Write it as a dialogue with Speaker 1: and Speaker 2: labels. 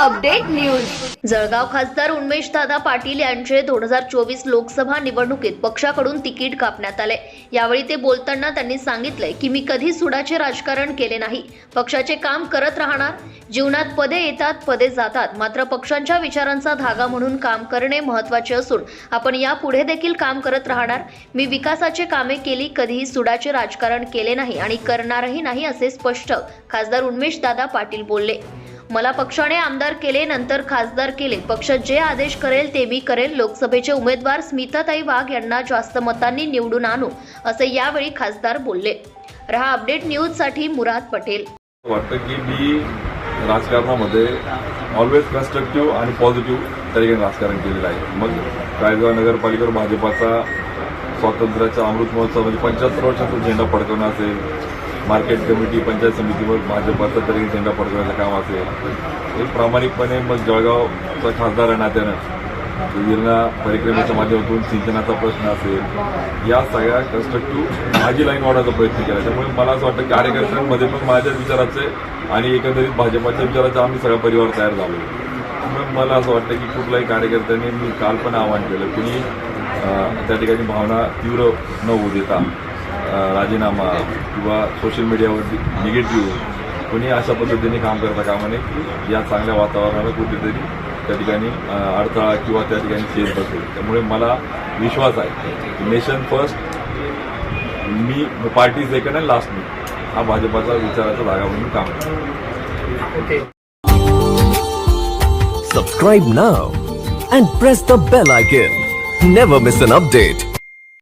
Speaker 1: Update news. Jalgaon खासदार उन्मेश दादा पाटील यांचे दोन हजार चोवीस लोकसभा निवडणुकीत पक्षाकडून तिकीट कापण्यात आले. यावेळी ते बोलताना त्यांनी सांगितलंय की मी कधी सुडाचे राजकारण केले नाही. पक्षाचे काम करत राहणार. जीवनात पदे येतात पदे जातात. मात्र पक्षांच्या विचारांचा धागा म्हणून काम करणे महत्त्वाचे असून आपण यापुढे देखील काम करत राहणार. मी विकासाचे कामे केली कधीही सुडाचे राजकारण केले नाही आणि करणारही नाही असे स्पष्ट खासदार उन्मेश दादा पाटील बोलले. मला पक्षाने आमदार केले नंतर खासदार केले. पक्ष जे आदेश करेल ते मी करेल. लोकसभेचे उमेदवार स्मिताताई वाघ यांना जास्त मतांनी निवडून आणू असे यावेळी खासदार बोलले. रहा अपडेट न्यूजसाठी मुराद पटेल.
Speaker 2: वाटतं की मी राजकारणामध्ये ऑलवेज कन्स्ट्रक्टिव्ह आणि पॉझिटिव्ह तरीके राजकारण केलेलं आहे. मग कायदा नगरपालिकेवर भाजपाचा स्वातंत्र्याचा अमृत महोत्सव म्हणजे पंच्याहत्तर वर्षाचा झेंडा फडकवणं असेल मार्केट कमिटी पंचायत समितीवर भाजपाचा तरी झेंडा फडकवण्याचं काम असेल. हे प्रामाणिकपणे मग जळगावचा खासदार नात्यानं गिरणा परिक्रमेच्या माध्यमातून सिंचनाचा प्रश्न असेल. या सगळ्या कन्स्ट्रक्टिव्ह माझी लाईन वाढवायचा प्रयत्न केला. त्यामुळे मला असं वाटतं कार्यकर्त्यांमध्ये पण माझ्याच विचाराचे आणि एकंदरीत भाजपाच्या विचाराचे आम्ही सगळा परिवार तयार झालो त्यामुळे मला असं वाटतं की कुठल्याही कार्यकर्त्यांनी मी काल पण आवाहन केलं कुणी त्या ठिकाणी भावना तीव्र न होऊ देता राजीनामा किंवा सोशल मीडियावरती निगेटिव्ह कोणी अशा पद्धतीने काम करता कामा नये की या चांगल्या वातावरणाला कुठेतरी त्या ठिकाणी अडथळा किंवा त्या ठिकाणी चेंज बसेल त्यामुळे मला विश्वास आहे नेशन फर्स्ट मी पार्टी सेकंड आणि लास्ट मी. हा भाजपाचा विचाराचा धागा म्हणून काम करतो.
Speaker 3: Subscribe now and press the bell icon. Never miss an update.